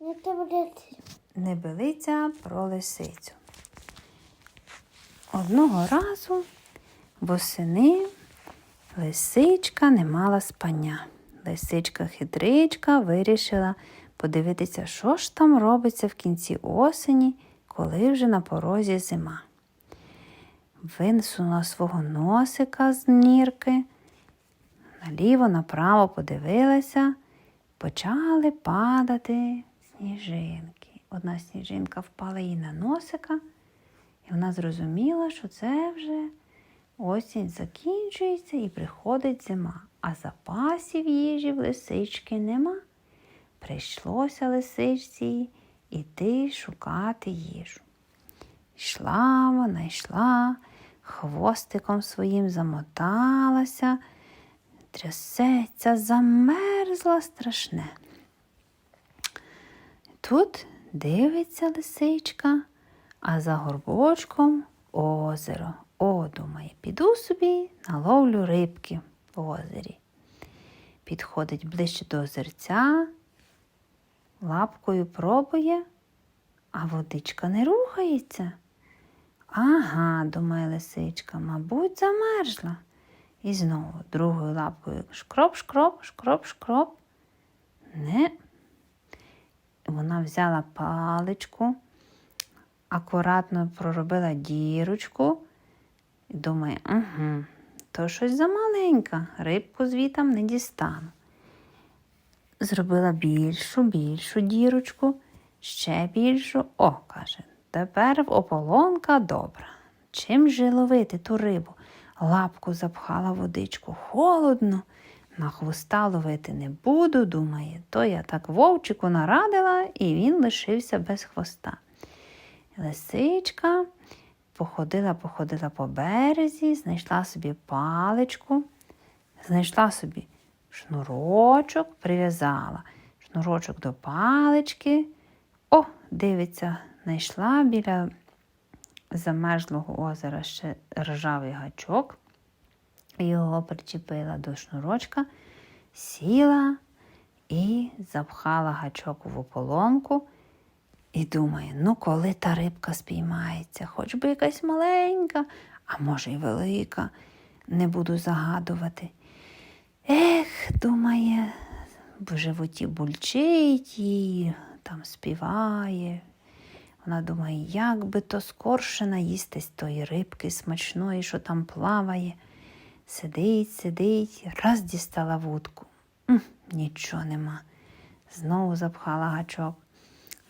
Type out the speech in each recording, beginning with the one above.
Буде Небелиця про лисицю. Одного разу восени лисичка не мала спання. Лисичка-хитричка вирішила подивитися, що ж там робиться в кінці осені, коли вже на порозі зима. Висунула свого носика з нірки, наліво направо подивилася, почали падати сніжинки. Одна сніжинка впала їй на носика, і вона зрозуміла, що це вже осінь закінчується і приходить зима, а запасів їжі в лисички нема. Прийшлося лисичці іти шукати їжу. Йшла вона, йшла, хвостиком своїм замоталася, трясеться, замерзла страшне. Тут дивиться лисичка, а за горбочком озеро. О, думає, піду собі наловлю рибки в озері. Підходить ближче до озерця, лапкою пробує, а водичка не рухається. Ага, думає лисичка, мабуть, замерзла. І знову другою лапкою шкроп, шкроп, шкроп, шкроп. Не. Вона взяла паличку, акуратно проробила дірочку і думає, угу, то щось замаленька, рибку звітам не дістану. Зробила більшу, більшу дірочку, ще більшу. О, каже, тепер ополонка добра. Чим же ловити ту рибу? Лапку запхала водичку холодно. На хвоста ловити не буду, думає, то я так вовчику нарадила, і він лишився без хвоста. Лисичка походила, походила по березі, знайшла собі паличку, знайшла собі шнурочок, прив'язала шнурочок до палички. О, дивиться, знайшла біля замерзлого озера ще ржавий гачок. Його причепила до шнурочка, сіла і запхала гачок в ополонку. І думає, ну коли та рибка спіймається, хоч би якась маленька, а може й велика, не буду загадувати. Ех, думає, в животі бульчить їй, там співає. Вона думає, як би то скорше наїстись тої рибки смачної, що там плаває. Сидить, сидить, раз дістала вудку. М, нічого нема. Знову запхала гачок.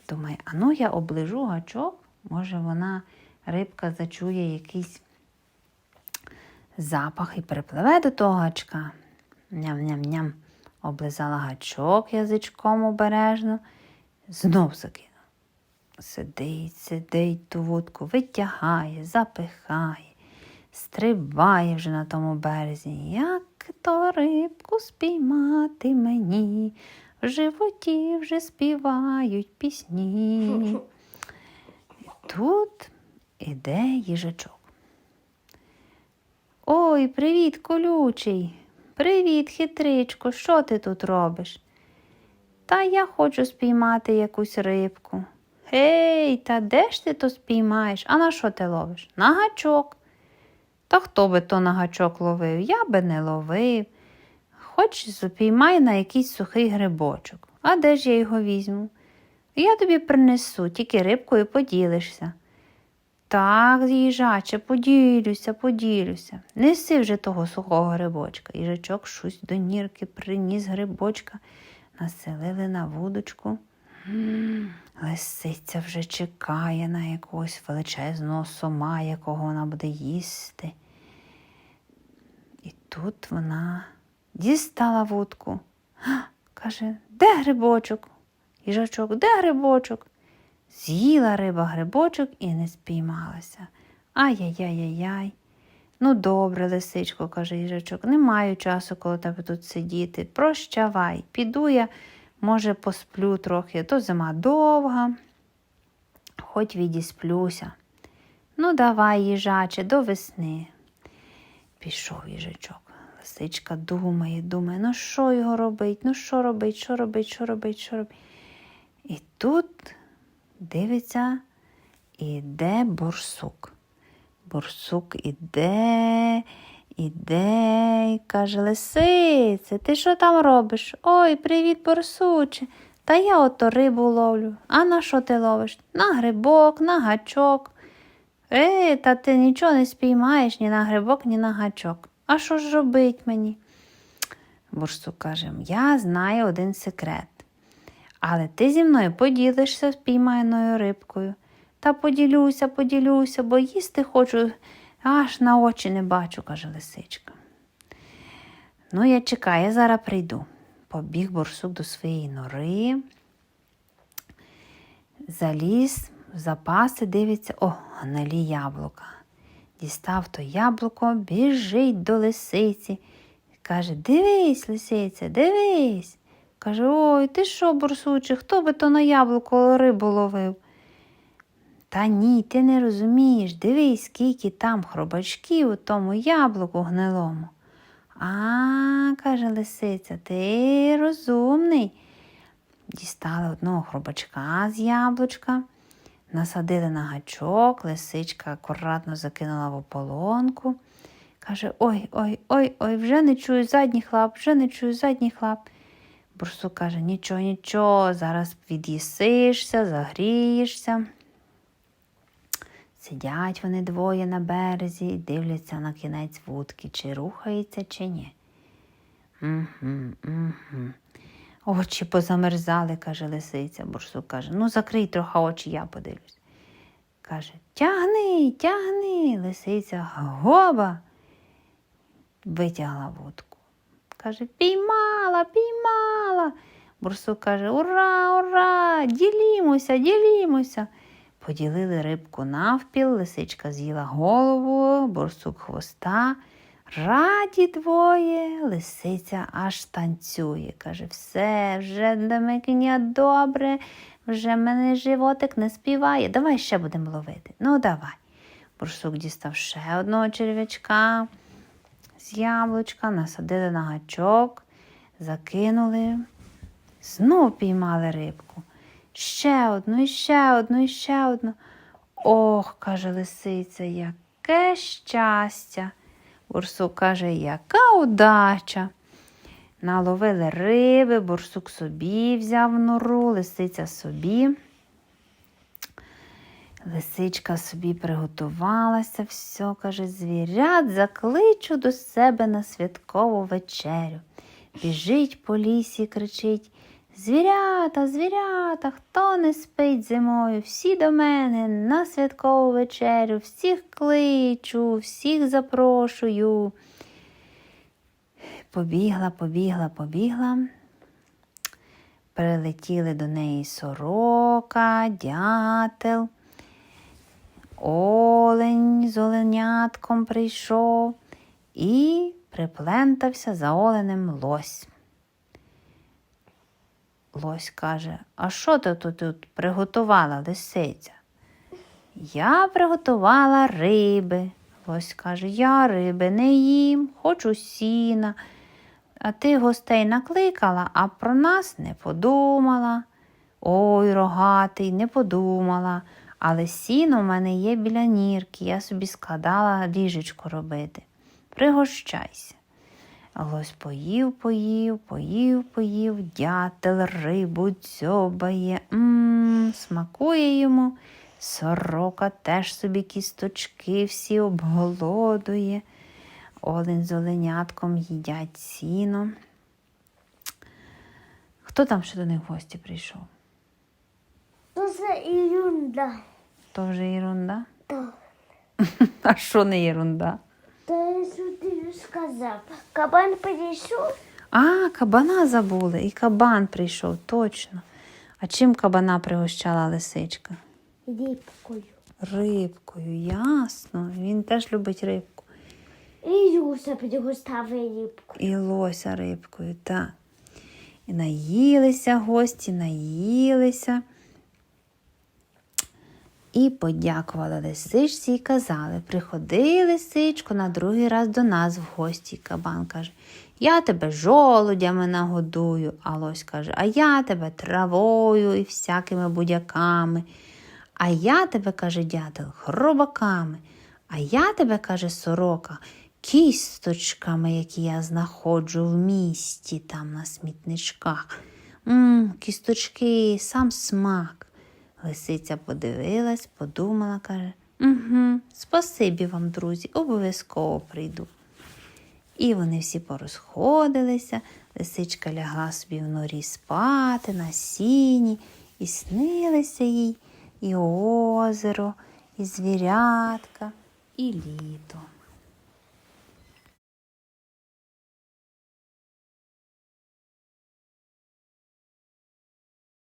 Думає, а ну я оближу гачок, може вона, рибка, зачує якийсь запах і припливе до того гачка. Ням-ням-ням. Облизала гачок язичком обережно, знов закинула. Сидить, сидить ту вудку, витягає, запихає, стрибає вже на тому березі. Як то рибку спіймати мені, в животі вже співають пісні. Тут іде їжачок. Ой, привіт, колючий. Привіт, хитричко, що ти тут робиш? Та я хочу спіймати якусь рибку. Гей, та де ж ти то спіймаєш? А на що ти ловиш? На гачок. Та хто би то на гачок ловив? Я би не ловив. Хоч запіймай на якийсь сухий грибочок. А де ж я його візьму? Я тобі принесу, тільки рибкою поділишся. Так, їжаче, поділюся, поділюся. Неси вже того сухого грибочка. Їжачок щось до нірки приніс грибочка, населили на вудочку. Лисиця вже чекає на якогось величезного сома, якого вона буде їсти. Тут вона дістала вудку. Каже, де грибочок? Їжачок, де грибочок? З'їла риба грибочок і не спіймалася. Ай-яй-яй-яй-яй. Ну, добре, лисичко, каже їжачок, не маю часу коло тебе тут сидіти. Прощавай, піду я, може, посплю трохи, то зима довга, хоч відісплюся. Ну, давай, їжаче, до весни. Пішов їжачок. Лисичка думає, думає, ну що його робить, ну що робить, що робить, що робить, що робить. І тут дивиться, іде борсук. Борсук іде, іде і каже, лисице, ти що там робиш? Ой, привіт, борсуче. Та я ото рибу ловлю. А на що ти ловиш? На грибок, на гачок. Ей, та ти нічого не спіймаєш ні на грибок, ні на гачок. А що ж робить мені? Борсук каже, я знаю один секрет. Але ти зі мною поділишся спійманою рибкою. Та поділюся, поділюся, бо їсти хочу, аж на очі не бачу, каже лисичка. Ну, я чекаю, я зараз прийду. Побіг борсук до своєї нори, заліз, запаси дивиться, о, гнилі яблука. Дістав то яблуко, біжить до лисиці. Каже, дивись, лисиця, дивись. Каже, ой, ти що, борсуче, хто би то на яблуко рибу ловив? Та ні, ти не розумієш, дивись, скільки там хробачків у тому яблуку гнилому. А, каже лисиця, ти розумний. Дістали одного хробачка з яблучка, насадили на гачок, лисичка акуратно закинула в ополонку. Каже, ой, ой, ой, ой, вже не чую задніх лап, вже не чую задніх лап. Бурсук каже, нічого, нічого, зараз від'їсишся, загрієшся. Сидять вони двоє на березі і дивляться на кінець вудки, чи рухається, чи ні. Угу, угу. Очі позамерзали, каже лисиця. Бурсук каже, ну закрий трохи очі, я подивлюсь. Каже, тягни, тягни, лисиця, гоба. Витягла вудку. Каже, піймала, піймала. Бурсук каже, ура, ура, ділімося, ділімося. Поділили рибку навпіл, лисичка з'їла голову, борсук хвоста. Раді двоє, лисиця аж танцює. Каже, все, вже демекня добре, вже мене животик не співає. Давай ще будемо ловити. Ну, давай. Борсук дістав ще одного черв'ячка з яблучка, насадили на гачок, закинули, знов піймали рибку. Ще одну, і ще одну, і ще одну. Ох, каже лисиця, яке щастя. Бурсук каже, яка удача. Наловили риби, бурсук собі взяв нору, лисиця собі. Лисичка собі приготувалася, все, каже, звірят закличу до себе на святкову вечерю. Біжить по лісі, кричить Звірята, звірята, хто не спить зимою, всі до мене на святкову вечерю, всіх кличу, всіх запрошую. Побігла, побігла, побігла. Прилетіли до неї сорока, дятел, олень з оленятком прийшов і приплентався за оленем лось. Лось каже, а що ти тут, приготувала лисиця? Я приготувала риби. Лось каже, я риби не їм, хочу сіна. А ти гостей накликала, а про нас не подумала. Ой, рогатий, не подумала. Але сіно в мене є біля нірки, я собі складала ліжечко робити. Пригощайся. Лось поїв, поїв, поїв, поїв, дятел рибу дзьобає, Мм, смакує йому. Сорока теж собі кісточки всі обголодує. Олень з оленятком їдять сіно. Хто там ще до них в гості прийшов? То це ерунда. То вже єрунда? То, А що не єрунда? То що ти сказав. Кабан підійшов, А, кабана забули, і кабан прийшов, точно. А чим кабана пригощала лисичка? рибкою. Рибкою, ясно. Він теж любить рибку. І Юса підгостав рибку. І лося рибкою, так. І наїлися гості, наїлися. І подякували лисичці і казали, приходи, лисичко, на другий раз до нас в гості. Кабан каже, Я тебе жолудями нагодую, а лось каже, а я тебе травою і всякими будяками. А я тебе, каже дятел, хробаками. А я тебе, каже сорока, кісточками, які я знаходжу в місті там на смітничках. Мм, кісточки, сам смак. Лисиця подивилась, подумала, каже, угу, спасибі вам, друзі, обов'язково прийду. І вони всі порозходилися, лисичка лягла собі в норі спати на сіні, і снилися їй і озеро, і звірятка, і літо.